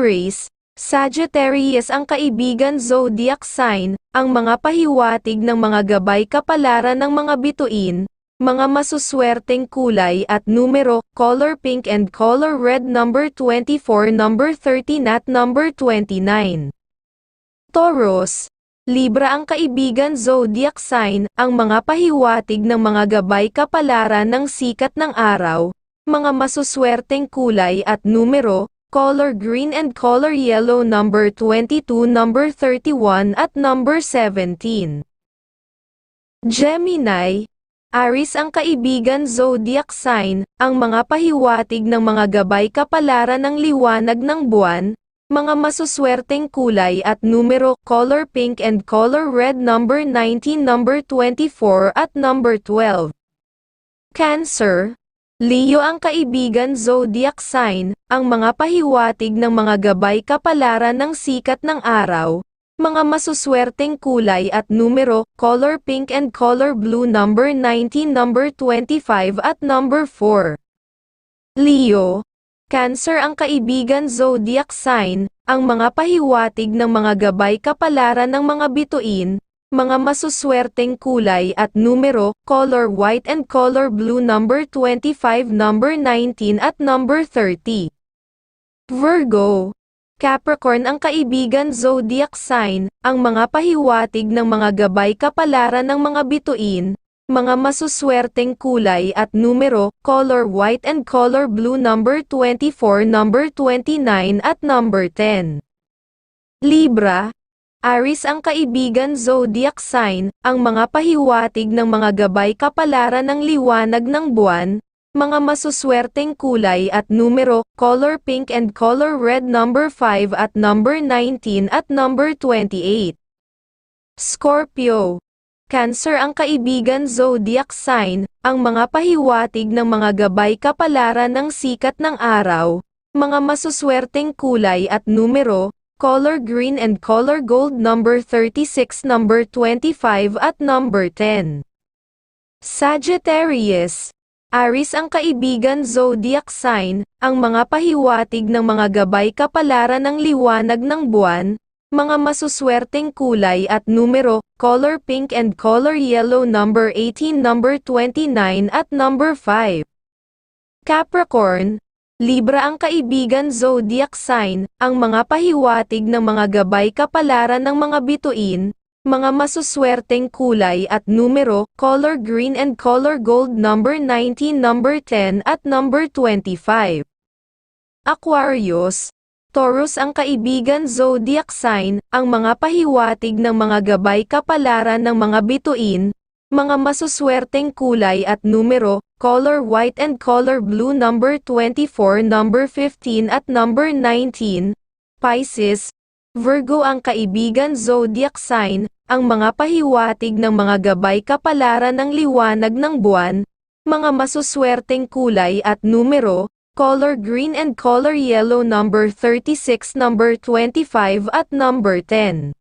Aries, Sagittarius ang kaibigan zodiac sign, ang mga pahiwatig ng mga gabay kapalaran ng mga bituin, mga masuswerteng kulay at numero, color pink and color red number 24 number 13 at number 29. Taurus, Libra ang kaibigan zodiac sign, ang mga pahiwatig ng mga gabay kapalaran ng sikat ng araw, mga masuswerteng kulay at numero, color green and color yellow number 22 number 31 at number 17. Gemini, Aris ang kaibigan zodiac sign, ang mga pahiwatig ng mga gabay kapalaran ng liwanag ng buwan, mga masuswerteng kulay at numero, color pink and color red number 19 number 24 at number 12. Cancer, Leo ang kaibigan zodiac sign, ang mga pahiwatig ng mga gabay kapalaran ng sikat ng araw, mga masuswerteng kulay at numero, color pink and color blue number 19 number 25 at number 4. Leo, Cancer ang kaibigan zodiac sign, ang mga pahiwatig ng mga gabay kapalaran ng mga bituin, mga masuswerteng kulay at numero, color white and color blue number 25 number 19 at number 30. Virgo, Capricorn ang kaibigan zodiac sign, ang mga pahiwatig ng mga gabay kapalaran ng mga bituin, mga masuswerteng kulay at numero, color white and color blue number 24 number 29 at number 10. Libra, Aris ang kaibigan zodiac sign, ang mga pahiwatig ng mga gabay kapalaran ng liwanag ng buwan, mga masuswerteng kulay at numero, color pink and color red number 5 at number 19 at number 28. Scorpio, Cancer ang kaibigan zodiac sign, ang mga pahiwatig ng mga gabay kapalaran ng sikat ng araw, mga masuswerteng kulay at numero, color green and color gold number 36 number 25 at number 10. Sagittarius, Aris ang kaibigan zodiac sign, ang mga pahiwatig ng mga gabay kapalaran ng liwanag ng buwan, mga masuswerteng kulay at numero, color pink and color yellow number 18 number 29 at number 5. Capricorn, Libra ang kaibigan zodiac sign, ang mga pahiwatig ng mga gabay kapalaran ng mga bituin, mga masuswerteng kulay at numero, color green and color gold number 19 number 10 at number 25. Aquarius, Taurus ang kaibigan zodiac sign, ang mga pahiwatig ng mga gabay kapalaran ng mga bituin, mga masuswerteng kulay at numero, color white and color blue number 24 number 15 at number 19, Pisces, Virgo ang kaibigan zodiac sign, ang mga pahiwatig ng mga gabay kapalaran ng liwanag ng buwan, mga masuswerteng kulay at numero, color green and color yellow number 36 number 25 at number 10.